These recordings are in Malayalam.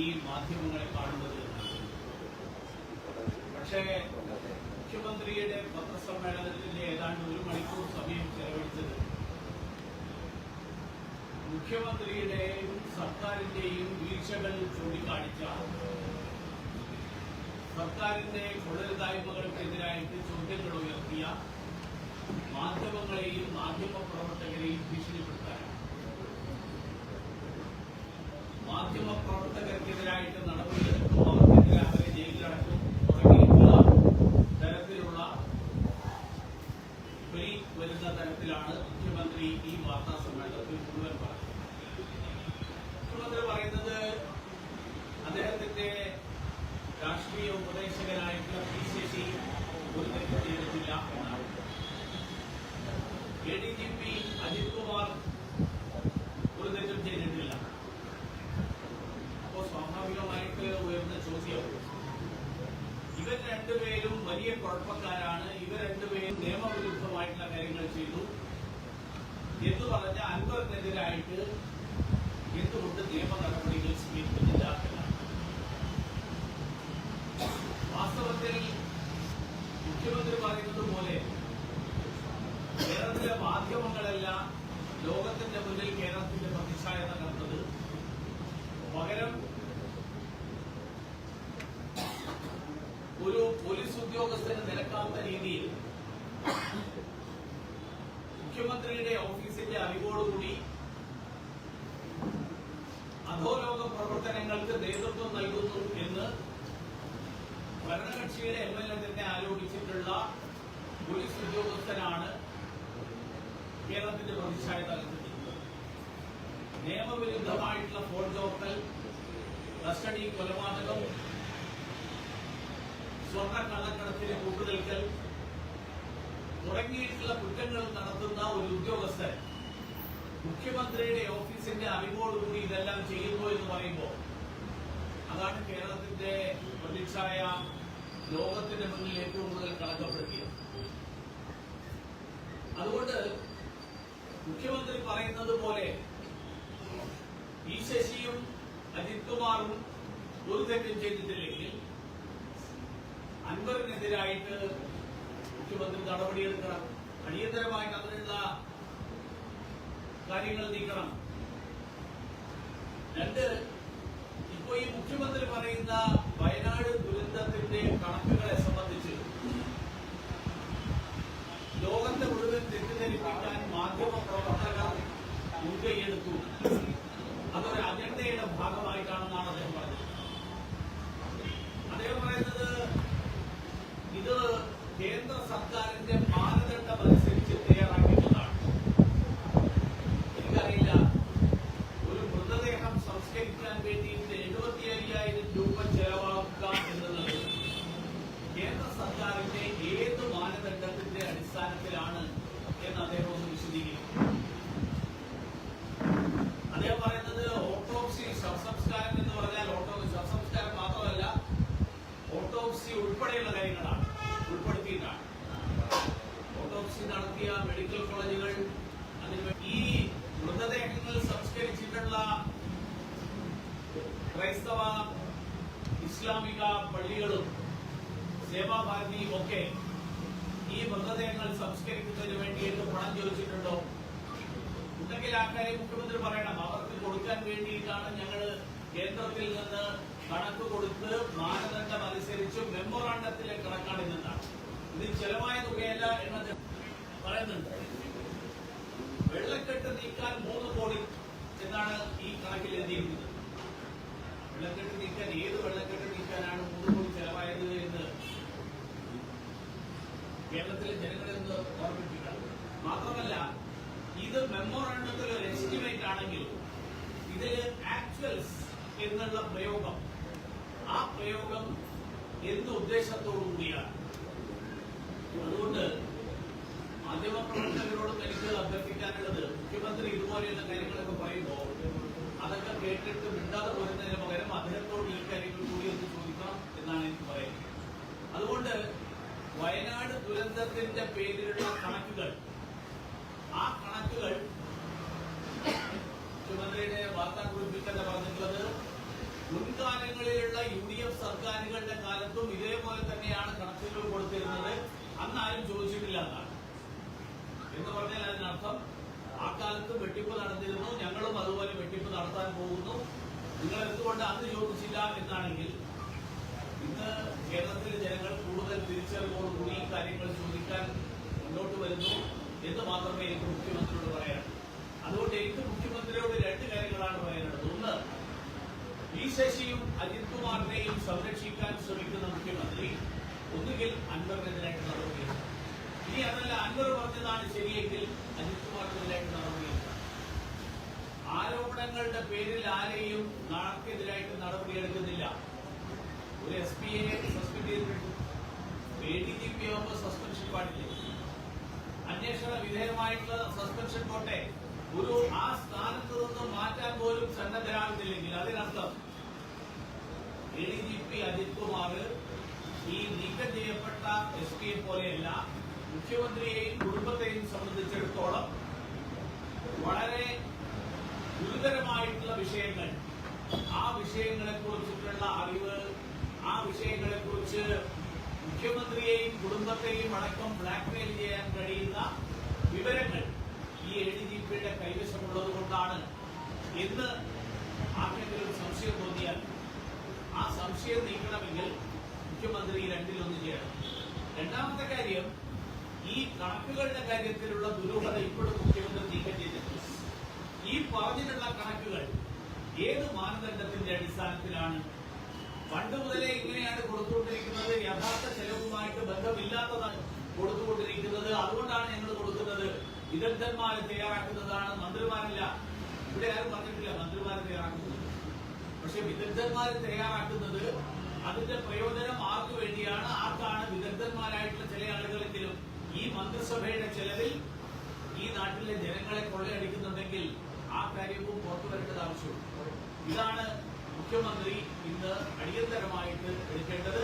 ഈ മാധ്യമങ്ങളെ കാണുന്നത് പക്ഷേ മുഖ്യമന്ത്രിയുടെ പത്രസമ്മേളനത്തിന്റെ ഏതാണ്ട് ഒരു മണിക്കൂർ സമയം ചെലവഴിച്ചത് മുഖ്യമന്ത്രിയുടെയും സർക്കാരിന്റെയും വീഴ്ചകൾ ചൂണ്ടിക്കാണിച്ച സർക്കാരിന്റെ കൊള്ളരുതായ്മകൾക്കെതിരായിട്ട് ചോദ്യങ്ങൾ ഉയർത്തിയ മാധ്യമങ്ങളെയും മാധ്യമ പ്രവർത്തകരെയും ഭീഷണിപ്പെടുത്താനാണ്. മാധ്യമ പ്രവർത്തകർക്കെതിരായിട്ട് നടപടിയെടുക്കും അവർക്കെതിരെ അവരെ ജയിലിലടക്കും തുടങ്ങിയിട്ടുള്ള തരത്തിലുള്ള വിളി വരുന്ന തരത്തിലാണ് മുഖ്യമന്ത്രി ഈ വാർത്താ സമ്മേളനത്തിൽ മുഴുവൻ പറഞ്ഞത് മുഖ്യമന്ത്രി പറയുന്നത് അദ്ദേഹത്തിന്റെ രാഷ്ട്രീയ ഉപദേശകനായിട്ടുള്ള പി ശശി ഒരു തെറ്റ് ചെയ്തിട്ടില്ല എന്നാണ് A D G P Ajith Kumar ഒരു തെറ്റും ചെയ്തിട്ടില്ല അപ്പോ സ്വാഭാവികമായിട്ട് ഉയർന്ന ചോദ്യം ഇവർ രണ്ടുപേരും വലിയ കുഴപ്പക്കാരാണ് ഇവർ രണ്ടുപേരും നിയമവിരുദ്ധമായിട്ടുള്ള കാര്യങ്ങൾ ചെയ്തു എന്ന് പറഞ്ഞ അൻവറിനെതിരായിട്ട് എന്തുകൊണ്ട് നിയമ നടപടികൾ സ്വീകരിക്കുന്നില്ല എന്നാണ് വാസ്തവത്തിൽ മുഖ്യമന്ത്രി പറയുന്നത് പോലെ കേരളത്തിലെ മാധ്യമങ്ങളെല്ലാം ലോകത്തിന്റെ മുന്നിൽ കേരളത്തിന്റെ പ്രതിച്ഛായ തകർത്തത് പകരം ഒരു പോലീസ് ഉദ്യോഗസ്ഥന് നിരക്കാത്ത രീതിയിൽ മുഖ്യമന്ത്രിയുടെ ഓഫീസിന്റെ അറിവോടുകൂടി അധോലോക പ്രവർത്തനങ്ങൾക്ക് നേതൃത്വം നൽകുന്നു എന്ന് ഭരണകക്ഷിയുടെ എം എൽ എ തന്നെ ആരോപിച്ചിട്ടുള്ള പോലീസ് ഉദ്യോഗസ്ഥനാണ് കേരളത്തിന്റെ പ്രതിച്ഛായ തകർത്തിട്ടുള്ളത് നിയമവിരുദ്ധമായിട്ടുള്ള ഫോൺ കസ്റ്റഡി കൊലപാതകം സ്വർണ കള്ളക്കടത്തിന് കൂട്ടുനിൽക്കൽ തുടങ്ങിയിട്ടുള്ള കുറ്റങ്ങൾ നടത്തുന്ന ഒരു ഉദ്യോഗസ്ഥൻ മുഖ്യമന്ത്രിയുടെ ഓഫീസിന്റെ അറിവോടുകൂടി ഇതെല്ലാം ചെയ്യുന്നു എന്ന് പറയുമ്പോൾ അതാണ് കേരളത്തിന്റെ പ്രതിച്ഛായ ലോകത്തിന്റെ മുന്നിൽ ഏറ്റവും കൂടുതൽ കളങ്കപ്പെടുത്തിയത്. അതുകൊണ്ട് മുഖ്യമന്ത്രി പറയുന്നത് പോലെ ഈ ശശിയും അജിത് കുമാറും ഒരു തെറ്റും ചെയ്തിട്ടില്ലെങ്കിൽ അൻവറിനെതിരായിട്ട് മുഖ്യമന്ത്രി നടപടിയെടുക്കണം. അടിയന്തരമായിട്ട് അതിനുള്ള കാര്യങ്ങൾ നീക്കണം. രണ്ട് ഇപ്പോ ഈ മുഖ്യമന്ത്രി പറയുന്ന വയനാട് ദുരന്തത്തിന്റെ കണക്കുകളെ സംബന്ധിച്ച് ലോകത്തെ മുഴുവൻ തെറ്റിദ്ധരിപ്പിക്കാൻ മാധ്യമ പ്രവർത്തകർ മുൻകൈയെടുത്തു അതൊരു അജണ്ടയുടെ ഭാഗമായിട്ടാണെന്നാണ് അദ്ദേഹം പറഞ്ഞത് അദ്ദേഹം പറയുന്നത് ഇത് കേന്ദ്ര സർക്കാരിന്റെ മാനദണ്ഡം അനുസരിച്ച് തയ്യാറാക്കിയിട്ടുള്ളതാണ് എനിക്കറിയില്ല ഒരു മൃതദേഹം സംസ്കരിക്കാൻ വേണ്ടിയിട്ട് എഴുപത്തി അയ്യായിരം രൂപ ചെലവാക്കുക എന്നുള്ളത് കേന്ദ്ര സർക്കാരിന്റെ ഏത് മാനദണ്ഡത്തിന്റെ അടിസ്ഥാനത്തിലാണ് എന്ന് അദ്ദേഹം ഒന്ന് വിശദീകരിക്കും അദ്ദേഹം പറയുന്നത് ഓട്ടോപ്സി ശവസംസ്കാരം എന്ന് പറഞ്ഞാൽ ഓട്ടോ ശവസംസ്കാരം മാത്രമല്ല ഓട്ടോപ്സി ഉൾപ്പെടെയുള്ള കാര്യങ്ങളാണ് ഉൾപ്പെടുത്തിയിട്ടാണ് ഓട്ടോപ്സി നടത്തിയ മെഡിക്കൽ കോളേജുകൾ അതിന് ഈ മൃതദേഹങ്ങൾ സംസ്കരിച്ചിട്ടുള്ള ക്രൈസ്തവ ഇസ്ലാമിക പള്ളികളും സേവാഭാരതിയും ഒക്കെ ഈ മൃതദേഹങ്ങൾ സംസ്കരിക്കുന്നതിന് വേണ്ടിയിട്ട് പണം ചോദിച്ചിട്ടുണ്ടോ ഉണ്ടെങ്കിൽ ആ കാര്യം മുഖ്യമന്ത്രി പറയണം. അവർക്ക് കൊടുക്കാൻ വേണ്ടിയിട്ടാണ് ഞങ്ങൾ കേന്ദ്രത്തിൽ നിന്ന് കണക്ക് കൊടുത്ത് മാനദണ്ഡം അനുസരിച്ച് മെമ്മോറാണ്ടത്തിലെ കണക്കാണ് ഇന്നാണ് ഇത് ചെലവായ തുകയല്ല എന്ന് പറയുന്നുണ്ട്. വെള്ളക്കെട്ട് നീക്കാൻ മൂന്ന് കോടി എന്നാണ് ഈ കണക്കിൽ എഴുതിയിരിക്കുന്നത്. വെള്ളക്കെട്ട് നീക്കാൻ ഏത് വെള്ളക്കെട്ട് നീക്കാനാണ് മൂന്ന് കോടി ചെലവായത് എന്ന് കേരളത്തിലെ ജനങ്ങളിൽ നിന്ന് ഓർമ്മിപ്പിക്കണം. ഇത് മെമ്മോറാണ്ടത്തിൽ ഒരു എസ്റ്റിമേറ്റ് ആണെങ്കിൽ ഇതിൽ ആക്ച്വൽസ് എന്നുള്ള പ്രയോഗം. ആ പ്രയോഗം എന്ത് ഉദ്ദേശത്തോടു കൂടിയാണ്? അതുകൊണ്ട് മാധ്യമപ്രവർത്തകരോടും എനിക്ക് അഭ്യർത്ഥിക്കാനുള്ളത് മുഖ്യമന്ത്രി ഇതുപോലെയുള്ള കാര്യങ്ങളൊക്കെ പറയുമ്പോൾ അതൊക്കെ കേട്ടിട്ട് മിണ്ടാതെ പോരുന്നതിന് പകരം അദ്ദേഹത്തോട് ഈ കാര്യങ്ങൾ കൂടി ഒന്ന് ചോദിക്കാം എന്നാണ് എനിക്ക് പറയുന്നത് അതുകൊണ്ട് വയനാട് ദുരന്തത്തിന്റെ പേരിലുള്ള കണക്കുകൾ ആ കണക്കുകൾ മുഖ്യമന്ത്രിയുടെ വാർത്താക്കുറിപ്പിൽ തന്നെ പറഞ്ഞിട്ടുള്ളത് മുൻകാലങ്ങളിലുള്ള യു ഡി എഫ് സർക്കാരുകളുടെ കാലത്തും ഇതേപോലെ തന്നെയാണ് കണക്കുകൾ കൊടുത്തിരുന്നത് അന്നാരും ചോദിച്ചിട്ടില്ല എന്നാണ് എന്ന് പറഞ്ഞാൽ അതിനർത്ഥം ആ കാലത്ത് വെട്ടിപ്പ് നടന്നിരുന്നു ഞങ്ങളും അതുപോലെ വെട്ടിപ്പ് നടത്താൻ പോകുന്നു നിങ്ങൾ എന്തുകൊണ്ട് അന്ന് ചോദിച്ചില്ല എന്നാണെങ്കിൽ ഇന്ന് കേരളത്തിലെ ജനങ്ങൾ കൂടുതൽ തിരിച്ചറിവോടുകൂടി ഈ കാര്യങ്ങൾ ചോദിക്കാൻ മുന്നോട്ട് വരുന്നു എന്ന് മാത്രമേ എനിക്ക് മുഖ്യമന്ത്രിയോട് പറയാൻ അതുകൊണ്ട് എനിക്ക് മുഖ്യമന്ത്രിയോട് രണ്ട് കാര്യങ്ങളാണ് പറയാനുള്ളത്. ഒന്ന് ഈ ശശിയും അജിത് കുമാറിനെയും സംരക്ഷിക്കാൻ ശ്രമിക്കുന്ന മുഖ്യമന്ത്രി ഒന്നുകിൽ അൻവറിനെതിരായിട്ട് നടപടിയെടുക്കണം ഇനി അതല്ല അൻവർ പറഞ്ഞതാണ് ശരിയെങ്കിൽ അജിത് കുമാറിനെതിരായിട്ട് നടപടിയെടുക്കണം ആരോപണങ്ങളുടെ പേരിൽ ആരെയും നാളെക്കെതിരായിട്ട് നടപടിയെടുക്കുന്നില്ല. ഒരു എസ് പി എ സസ്പെൻഡ് ചെയ്തിട്ടുണ്ട്. എ ഡി ജി പി ആകുമ്പോൾ സസ്പെൻഷൻ പാടില്ല? വിധേയമായിട്ടുള്ള സസ്പെൻഷൻ പോട്ടെ. ഒരു ആ സ്ഥാനത്ത് നിന്ന് മാറ്റാൻ പോലും സന്നദ്ധരാകുന്നില്ലെങ്കിൽ അതിനർത്ഥം A D P Ajith Kumar ഈ നീക്കം ചെയ്യപ്പെട്ട എസ് പിയെ പോലെയല്ല മുഖ്യമന്ത്രിയെയും കുടുംബത്തെയും സംബന്ധിച്ചിടത്തോളം വളരെ ഗുരുതരമായിട്ടുള്ള വിഷയങ്ങൾ. ആ വിഷയങ്ങളെ കുറിച്ചിട്ടുള്ള അറിവ് ആ വിഷയങ്ങളെ കുറിച്ച് മുഖ്യമന്ത്രിയെയും കുടുംബത്തെയും അടക്കം ബ്ലാക്ക്മെയിൽ ചെയ്യാൻ കഴിയുന്ന വിവരങ്ങൾ ഈ എ ഡി ജി പിയുടെ കൈവശമുള്ളത് കൊണ്ടാണ് എന്ന് ആർക്കെങ്കിലും ഒരു സംശയം തോന്നിയാൽ ആ സംശയം നീക്കണമെങ്കിൽ മുഖ്യമന്ത്രി രണ്ടിലൊന്ന് ചെയ്യണം രണ്ടാമത്തെ കാര്യം ഈ കണക്കുകളുടെ കാര്യത്തിലുള്ള ദുരൂഹത ഇപ്പോഴും മുഖ്യമന്ത്രി നീക്കം ചെയ്തിട്ടുണ്ട് ഈ പറഞ്ഞിട്ടുള്ള കണക്കുകൾ ഏത് മാനദണ്ഡത്തിന്റെ അടിസ്ഥാനത്തിലാണ് പണ്ട് മുതലേ ഇങ്ങനെയാണ് കൊടുത്തുകൊണ്ടിരിക്കുന്നത് യഥാർത്ഥ ചെലവുമായിട്ട് ബന്ധമില്ലാത്തതാണ് കൊടുത്തുകൊണ്ടിരിക്കുന്നത് അതുകൊണ്ടാണ് ഞങ്ങൾ കൊടുക്കുന്നത്. വിദഗ്ധന്മാരെ തയ്യാറാക്കുന്നതാണ്. മന്ത്രിമാരില്ല. ഇവിടെ ആരും പറഞ്ഞിട്ടില്ല മന്ത്രിമാർ തയ്യാറാക്കുന്നത്. പക്ഷെ വിദഗ്ധന്മാർ തയ്യാറാക്കുന്നത് അതിന്റെ പ്രയോജനം ആർക്കു വേണ്ടിയാണ്? ആർക്കാണ് വിദഗ്ധന്മാരായിട്ടുള്ള ചില ആളുകളെങ്കിലും ഈ മന്ത്രിസഭയുടെ ചെലവിൽ ഈ നാട്ടിലെ ജനങ്ങളെ കൊള്ളയടിക്കുന്നുണ്ടെങ്കിൽ ആ കാര്യവും പുറത്തു വരേണ്ടത് ആവശ്യമുണ്ട് ഇതാണ് മുഖ്യമന്ത്രി ഇന്ന് അടിയന്തരമായിട്ട് എടുക്കേണ്ടത്.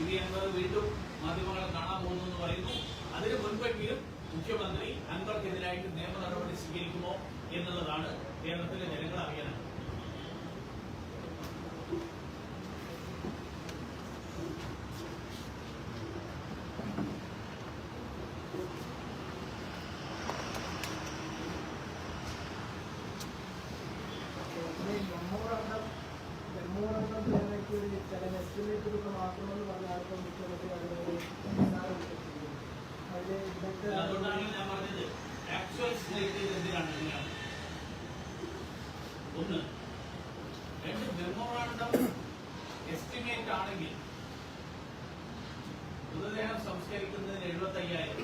ഇത് ഞങ്ങൾ വീണ്ടും മാധ്യമങ്ങളെ കാണാൻ പോകുന്നു എന്ന് പറയുന്നു അതിനു മുൻപെങ്കിലും മുഖ്യമന്ത്രി അൻവർക്കെതിരായിട്ട് നിയമ നടപടി സ്വീകരിക്കുമോ എന്നുള്ളതാണ് കേരളത്തിലെ ജനങ്ങൾ അറിയാനാണ് മെമ്മോറാണ്ടം മെമ്മോറാണ്ടം ചെയ്യാനായിട്ട് ഒരു ചില എസ്റ്റിമേറ്റ് ഒക്കെ മാറ്റണമെന്ന് പറഞ്ഞാൽ മുഖ്യമന്ത്രി അതിനൊരു നിസ്സാരം കൊടുത്തിരിക്കുന്നു. അതിൽ ഇന്നത്തെ അതുകൊണ്ടാണ് ഞാൻ പറഞ്ഞത് ആക്ച്വൽ സ്റ്റേറ്റ് എന്തിനാണ് ഇതിനാണ് ഒന്ന് ആണെങ്കിൽ മൃതദേഹം സംസ്കരിക്കുന്നതിന് എഴുപത്തി അയ്യായിരം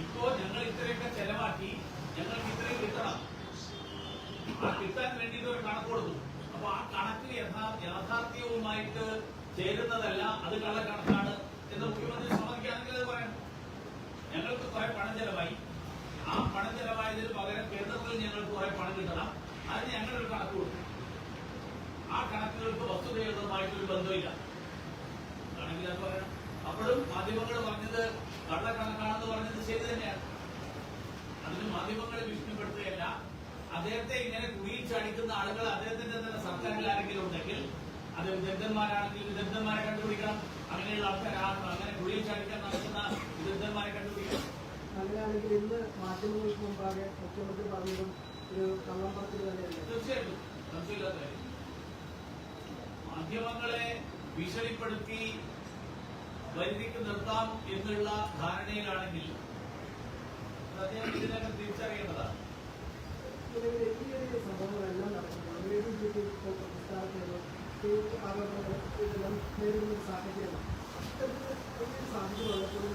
ഇപ്പോ ഞങ്ങൾ ഇത്രയൊക്കെ ചെലവാക്കി ഞങ്ങൾക്ക് ഇത്രയും കിട്ടണം. ആ കിട്ടാൻ വേണ്ടിയിട്ട് ഒരു കണക്ക് കൊടുത്തു അപ്പൊ ആ കണക്ക് യഥാ- യാഥാർത്ഥ്യവുമായിട്ട് ചേരുന്നതല്ല അത് കള്ളക്കണക്കാണ് എന്ന് മുഖ്യമന്ത്രി സമ്മതിക്കുകയാണെങ്കിൽ അത് പറയാം. ഞങ്ങൾക്ക് കുറെ പണം ചെലവായി. ആ പണം ചെലവായതിന് പകരം കേന്ദ്രത്തിൽ ഞങ്ങൾക്ക് കുറെ പണം കിട്ടണം. അതിന് ഞങ്ങളൊരു കണക്ക് കൊടുക്കും. ആ കണക്കുകൾക്ക് വസ്തുതയുള്ളതുമായിട്ടൊരു ബന്ധമില്ല. ആണെങ്കിൽ അത് പറയണം അപ്പോഴും മാധ്യമങ്ങൾ പറഞ്ഞത് കള്ളക്കണക്കാണെന്ന് പറഞ്ഞത് ശരി തന്നെയാണ്. അതിന് മാധ്യമങ്ങളെ ഭീഷണിപ്പെടുത്തുകയല്ല. അദ്ദേഹത്തെ ഇങ്ങനെ കുഴിയിൽ ചാടിക്കുന്ന ആളുകൾ അദ്ദേഹത്തിന്റെ തന്നെ സർക്കാരിൽ ആരെങ്കിലും ഉണ്ടെങ്കിൽ അത് വിദഗ്ധന്മാരാണെങ്കിൽ വിദഗ്ധന്മാരെ കണ്ടുപിടിക്കണം. അങ്ങനെയുള്ള ആൾക്കാർ അങ്ങനെ ഗുളിയിൽ ചാടിക്കാൻ നടക്കുന്ന വിദഗ്ധന്മാരെ കണ്ടുപിടിക്കണം. അങ്ങനെയാണെങ്കിൽ ഇന്ന് മാധ്യമങ്ങൾക്ക് മുമ്പാകെ മുഖ്യമന്ത്രി പറഞ്ഞതും ഒരു കള്ളം പറച്ചിൽ തന്നെയല്ലേ? തീർച്ചയായിട്ടും. സംശയമില്ലാത്ത കാര്യം മാധ്യമങ്ങളെ ഭീഷണിപ്പെടുത്തി വരുതിക്ക് നിർത്താം എന്നുള്ള ധാരണയിലാണെങ്കിൽ അദ്ദേഹം ഇതിനകം തിരിച്ചറിയേണ്ടതാണ്. സംഭവങ്ങളെല്ലാം നടക്കുമ്പോൾ ഇതെല്ലാം നേരിടുന്ന ഒരു സാഹചര്യമാണ് ഇത്തരത്തിൽ ഒരു സാഹചര്യം ഉള്ളപ്പോൾ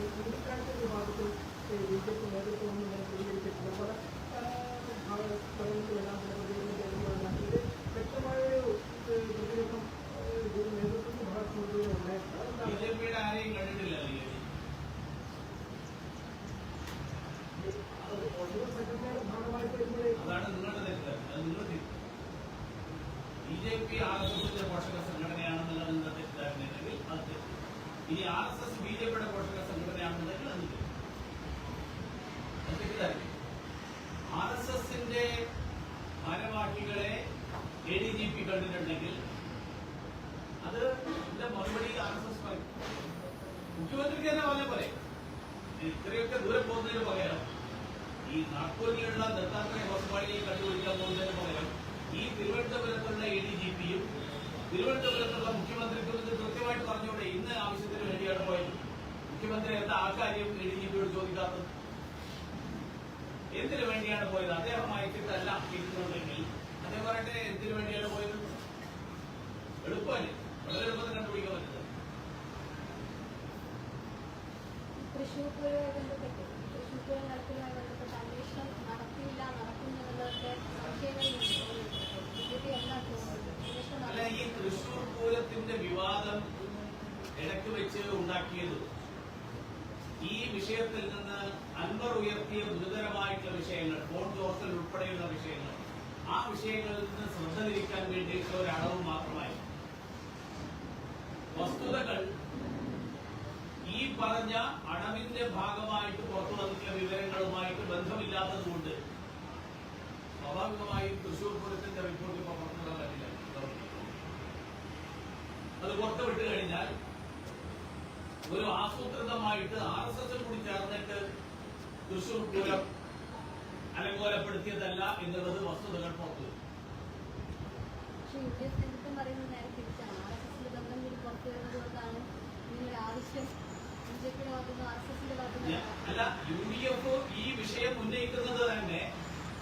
വിഭാഗത്തിൽ ബി ജെ പി നേതൃത്വം പ്രതികരിച്ചിട്ടില്ല പല പ്രതികരണം ചെയ്യുമ്പോഴെല്ലാം ഇത് വ്യക്തമായ പി ആർ എസ് എസിന്റെ പോഷക സംഘടനയാണെന്നുള്ള നിങ്ങൾ തെറ്റിദ്ധാരണയുണ്ടെങ്കിൽ അത് തെറ്റും. ഇനി R S S B J പിയുടെ പോഷക സംഘടനയാണെന്നുണ്ടെങ്കിൽ അത് തെറ്റും. തെറ്റിദ്ധാരണ ആർ എസ് എസിന്റെ ഭാരവാഹികളെ എ ഡി ജി പി കണ്ടിട്ടുണ്ടെങ്കിൽ അത് ഇതിന്റെ മറുപടി ആർ എസ് എസ് പറയും. മുഖ്യമന്ത്രിക്ക് തന്നെ വളരെ പറയും ഇത്രയൊക്കെ ദൂരം പോകുന്നതിന് പകരം ഈ നാഗ്പൂരിലുള്ള ദത്താത്രയ ഹോസ്പിറ്റലിൽ കണ്ടുപിടിക്കാൻ പോകുന്നതിന് പകരം ഈ തിരുവനന്തപുരത്തുള്ള എ ഡി തിരുവനന്തപുരത്തുള്ള മുഖ്യമന്ത്രിക്ക് കൃത്യമായിട്ട് പറഞ്ഞുകൊണ്ട് ഇന്ന് ആവശ്യത്തിന് വേണ്ടിയാണ് പോയത്. മുഖ്യമന്ത്രി എന്താ ആ കാര്യം എ ഡി ജി പിയോട് ചോദിക്കാത്തത് എന്തിനു വേണ്ടിയാണ് പോയത്? അദ്ദേഹം അയച്ചിട്ടല്ല ഇരിക്കുന്നുണ്ടെങ്കിൽ അദ്ദേഹം പറയട്ടെ എന്തിനു വേണ്ടിയാണ് പോയത്? എളുപ്പമല്ലേ? വളരെ എളുപ്പത്തിൽ കണ്ടുപിടിക്കാൻ പറ്റുന്നത്. തൃശ്ശൂർ പൂരവുമായി ബന്ധപ്പെട്ട്. തൃശ്ശൂർ പൂരം നടത്തുന്നതുമായി ബന്ധപ്പെട്ട് അന്വേഷണം നടത്തിയില്ല നടക്കുന്നുള്ളതൊക്കെ സംശയങ്ങൾ ബി ജെ പി എന്താ തോന്നുന്നത് അന്വേഷണം അല്ല ഈ നടത്തി- തൃശൂർ പൂരത്തിന്റെ വിവാദം ഇടയ്ക്ക് വെച്ച് ഉണ്ടാക്കിയത്. ഈ വിഷയത്തിൽ നിന്ന് അൻവർ ഉയർത്തിയ ഗുരുതരമായിട്ടുള്ള വിഷയങ്ങൾ ഫോൺ ചോർത്തൽ ഉൾപ്പെടെയുള്ള വിഷയങ്ങൾ ആ വിഷയങ്ങളിൽ നിന്ന് ശ്രദ്ധ തിരിക്കാൻ വേണ്ടിയിട്ടുള്ള ഒരു അടവ് മാത്രമായി. വസ്തുതകൾ ഈ പറഞ്ഞ അടവിന്റെ ഭാഗമായിട്ട് പുറത്തു വന്നിട്ടുള്ള വിവരങ്ങളുമായിട്ട് ബന്ധമില്ലാത്തതുകൊണ്ട് സ്വാഭാവികമായും തൃശൂർ പൂരത്തിന്റെ റിപ്പോർട്ട് അത് പുറത്തുവിട്ട് കഴിഞ്ഞാൽ ഒരു ആസൂത്രിതമായിട്ട് ആർ എസ് എസ് കൂടി ചേർന്നിട്ട് തൃശൂർ പൂരം അലങ്കോലപ്പെടുത്തിയതല്ല എന്നുള്ളത് വസ്തുതകൾ പുറത്തു പുറത്തു അല്ല യു ഡി എഫ് ഈ വിഷയം ഉന്നയിക്കുന്നത് തന്നെ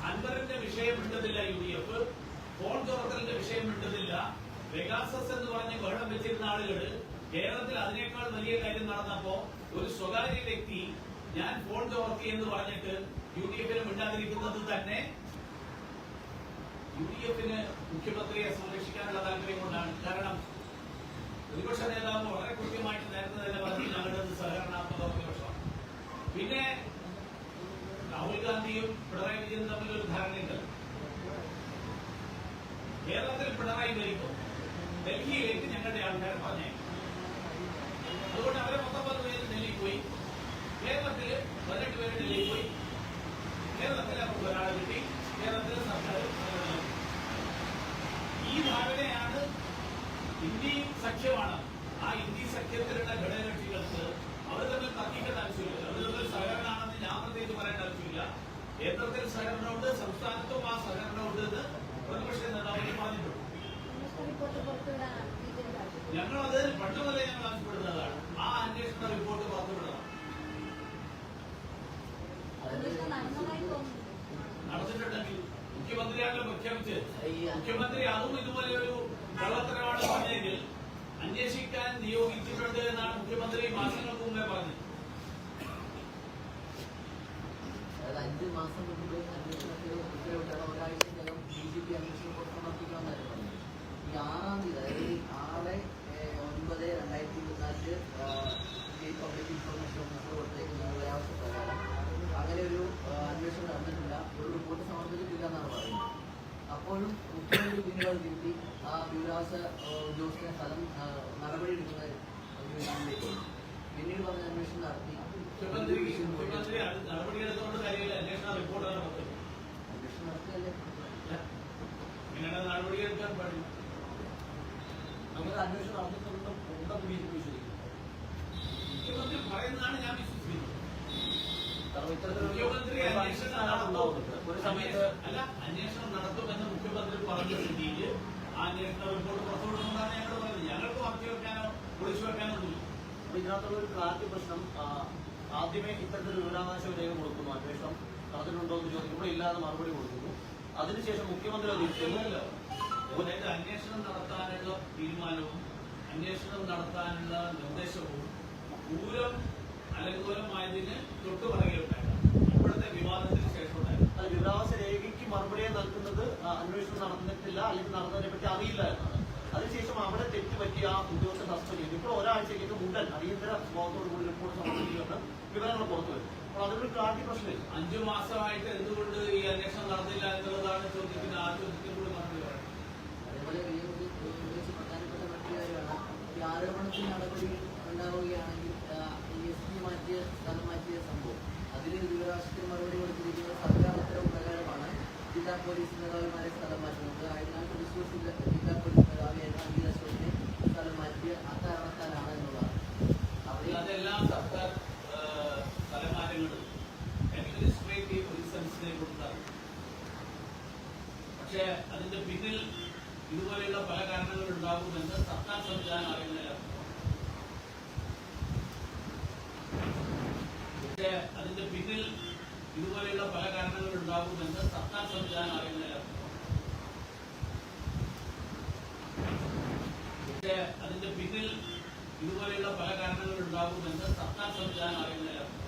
അൻവറിന്റെ വിഷയം ഇട്ടതില്ല യു ഡി എഫ് ഫോൺ ചോർത്തലിന്റെ വിഷയം മിണ്ടതില്ല വെഗാസസ് എന്ന് പറഞ്ഞ് ബഹളം വെച്ചിരുന്ന ആളുകൾ കേരളത്തിൽ അതിനേക്കാൾ വലിയ കാര്യം നടന്നപ്പോ ഒരു സ്വകാര്യ വ്യക്തി ഞാൻ ഫോൺ ചോർത്തി എന്ന് പറഞ്ഞിട്ട് യു ഡി എഫിന് മിണ്ടാതിരിക്കുന്നത് തന്നെ യു ഡി എഫിന് മുഖ്യമന്ത്രിയെ സംരക്ഷിക്കാനുള്ള താല്പര്യം കൊണ്ടാണ്. കാരണം പ്രതിപക്ഷ നേതാവ് വളരെ കൃത്യമായിട്ട് നേരത്തെ തന്നെ പറഞ്ഞു ഞങ്ങളുടെ സഹകരണാത്മക പ്രതിപക്ഷമാണ് പിന്നെ രാഹുൽ ഗാന്ധിയും പിണറായി വിജയനും തമ്മിൽ ഒരു ധാരണയുണ്ട്. കേരളത്തിൽ പിണറായി ഭരിക്കും. ഡൽഹിയിലേക്ക് ഞങ്ങളുടെ ആൾക്കാരെ പറഞ്ഞേക്കും അതുകൊണ്ട് അവരെ പത്തൊമ്പത് പേര് ഡൽഹിയിൽ പോയി. കേരളത്തിൽ പതിനെട്ട് പേര് ഡൽഹിയിൽ പോയി. കേരളത്തിൽ അവർക്ക് ഒരാളെ കിട്ടി. കേരളത്തിൽ സർക്കാർ ഈ ധാരണയാണ് ഇന്ത്യ സഖ്യമാണ്. ആ ഇന്ത്യ സഖ്യത്തിലുള്ള ഘടകകക്ഷികൾക്ക് അവർ തമ്മിൽ തർക്കിക്കേണ്ട ആവശ്യമില്ല. അവർ തമ്മിൽ സഹകരണമാണെന്ന് ഞാൻ പ്രത്യേകിച്ച് പറയേണ്ട ആവശ്യമില്ല. കേന്ദ്രത്തിൽ സഹകരണമുണ്ട് സംസ്ഥാനത്തും ആ സഹകരണമുണ്ട് എന്ന് പ്രതിപക്ഷ നേതാവിന് പറഞ്ഞിട്ടുണ്ട്. അന്വേഷണ റിപ്പോർട്ട് പുറത്തുവിടാനാണ് ബി ജെ പി ആവശ്യം ഞങ്ങൾ അത് പണ്ട് മുതലേ ഞങ്ങൾ ആവശ്യപ്പെടുന്നതാണ് ആ അന്വേഷണ റിപ്പോർട്ട് പുറത്തുവിടണം അന്വേഷണം നടന്നതായി തോന്നുന്നു നടത്തിയിട്ടുണ്ടെങ്കിൽ മുഖ്യമന്ത്രിയാണല്ലോ പ്രഖ്യാപിച്ച് മുഖ്യമന്ത്രി അതും ഇതുപോലെ ഒരു കള്ളത്തരമാണ് പറഞ്ഞെങ്കിൽ അന്വേഷിക്കാൻ നിയോഗിച്ചിട്ടുണ്ട് എന്നാണ് മുഖ്യമന്ത്രി മാസങ്ങൾക്ക് മുമ്പേ പറഞ്ഞത് അതായത് അഞ്ച് മാസം മുൻപ് അന്വേഷണത്തിന് ഉത്തരവിട്ടാണ് ഒരാഴ്ചക്കകം ബി ജെ പി അന്വേഷണ റിപ്പോർട്ട് സമർപ്പിക്കണമെന്നാണ് പറഞ്ഞത് ഈ ആറാം തീയതി അതായത് ഈ ആറ് ഏഹ്, ഒൻപത് രണ്ടായിരത്തി ഇരുപത്തിനാലിൽ സ്റ്റേറ്റ് പബ്ലിക് ഇൻഫർമേഷൻ ഓഫീസർ കൊടുത്തേക്ക് നിങ്ങളുടെ ആവശ്യപ്രകാരം അങ്ങനെ ഒരു ആഹ്, അന്വേഷണം നടന്നിട്ടില്ല ഒരു റിപ്പോർട്ട് സമർപ്പിച്ചിട്ടില്ല എന്നാണ് പറയുന്നത് അപ്പോഴും മുഖ്യമന്ത്രി പിന്നീട് അത് തിരുത്തി ആ വിവരാവകാശ ആഹ്, ഉദ്യോഗസ്ഥനെ സ്ഥലം ആഹ്, നടപടിയെടുക്കുന്ന ഒരു രീതിയിലേക്ക് വന്നു. പിന്നീട് പറഞ്ഞ അന്വേഷണം നടത്തി മുഖ്യമന്ത്രി മുഖ്യമന്ത്രി അത് നടപടിയെടുത്തുകൊണ്ട് കാര്യമില്ല അന്വേഷണ റിപ്പോർട്ടാണ് പുറത്ത് അന്വേഷണം നടത്തിയല്ലേ ഇങ്ങനെ നടപടിയെടുക്കാൻ പാടില്ല. അങ്ങനെ അന്വേഷണം നടന്നിട്ടുണ്ടെന്ന് ഉണ്ടെന്ന് ബി ജെ പി വിശ്വസിക്കുന്നു. മുഖ്യമന്ത്രി പറയുന്നതാണ് ഞാൻ വിശ്വസിക്കുന്നത്. ഒരു സമയത്ത് അല്ല അന്വേഷണം നടത്തുമെന്ന് മുഖ്യമന്ത്രി പറഞ്ഞ സ്ഥിതിയിൽ ആ അന്വേഷണ റിപ്പോർട്ട് പുറത്തുവിടുന്നതാണ് ഞങ്ങൾ പറഞ്ഞത് ഞങ്ങൾക്ക് മറച്ചു വെക്കാനോ ഒളിച്ചു വെക്കാനോ ഒന്നുമില്ല അപ്പൊ ഇതിനകത്തുള്ള ഒരു ക്ലാരിറ്റി പ്രശ്നം ആദ്യമേ ഇത്തരത്തിൽ വിവരാവകാശ രേഖ കൊടുക്കുന്നു. അന്വേഷണം നടന്നിട്ടുണ്ടോ എന്ന് ചോദിക്കുമ്പോൾ ഇല്ലാതെ മറുപടി കൊടുക്കുന്നു. അതിനുശേഷം മുഖ്യമന്ത്രി അത് ഇല്ലല്ലോ. അന്വേഷണം നടത്താനുള്ള തീരുമാനവും അന്വേഷണം നടത്താനുള്ള നിർദ്ദേശവും പൂരം അലങ്കോലമായതിന് തൊട്ടു പറയുകയുണ്ടായിരുന്നു ഇപ്പോഴത്തെ വിവാദത്തിന് ശേഷം ഉണ്ടായിരുന്നു അത് വിവരാവകാശ രേഖയ്ക്ക് മറുപടി നൽകുന്നത് അന്വേഷണം നടന്നിട്ടില്ല അല്ലെങ്കിൽ നടന്നതിനെ പറ്റി അറിയില്ല എന്നാണ്. അതിനുശേഷം അവിടെ തെറ്റ് പറ്റി ആ ഉദ്യോഗസ്ഥൻ സസ്പെൻഡ് ചെയ്തു. ഇപ്പോൾ ഒരാഴ്ചയ്ക്ക് ഉടൻ അടിയന്തര സ്വഭാവത്തോടു കൂടി റിപ്പോർട്ട് സമർപ്പിക്കുമെന്ന് വിവരങ്ങൾ പുറത്തു വരും അപ്പോൾ അതൊരു ക്ലാരിറ്റി പ്രശ്നമില്ല. അഞ്ചു മാസമായിട്ട് എന്തുകൊണ്ട് ഈ ആരോപണത്തിൽ നടപടി ഉണ്ടാവുകയാണെങ്കിൽ ഇ എസ് പി മാറ്റിയ സ്ഥലം മാറ്റിയ സംഭവം. അതിൽ യുവരാഷ്ട്രീയ മറുപടി കൊടുത്തിരിക്കുന്ന സർക്കാർ ഉത്തരവ് പ്രകാരമാണ് ജില്ലാ പോലീസ് മേധാവിമാരെ സ്ഥലം മാറ്റുന്നത്. ആയതിനാൽ തൃശ്ശൂർ ജില്ലാ പോലീസ് മേധാവിയായിരുന്ന അഖിൽ അശോകിനെ സ്ഥലം മാറ്റിയ അക്കാരണത്താലാണ് എന്നുള്ളതാണ്. പക്ഷേ അതിന്റെ പിന്നിൽ ഇതുപോലെയുള്ള പല കാരണങ്ങൾ ഉണ്ടാകുമെന്ന് സർക്കാർ സംവിധാനം അറിയുന്നില്ല അതിന്റെ പിന്നിൽ ഇതുപോലെയുള്ള പല കാരണങ്ങൾ ഉണ്ടാകുമെന്ന് സർക്കാർ സംവിധാനം അറിയുന്നില്ല അതിന്റെ പിന്നിൽ ഇതുപോലെയുള്ള പല കാരണങ്ങൾ ഉണ്ടാകുമെന്ന് സർക്കാർ സംവിധാനം അറിയുന്നതിന്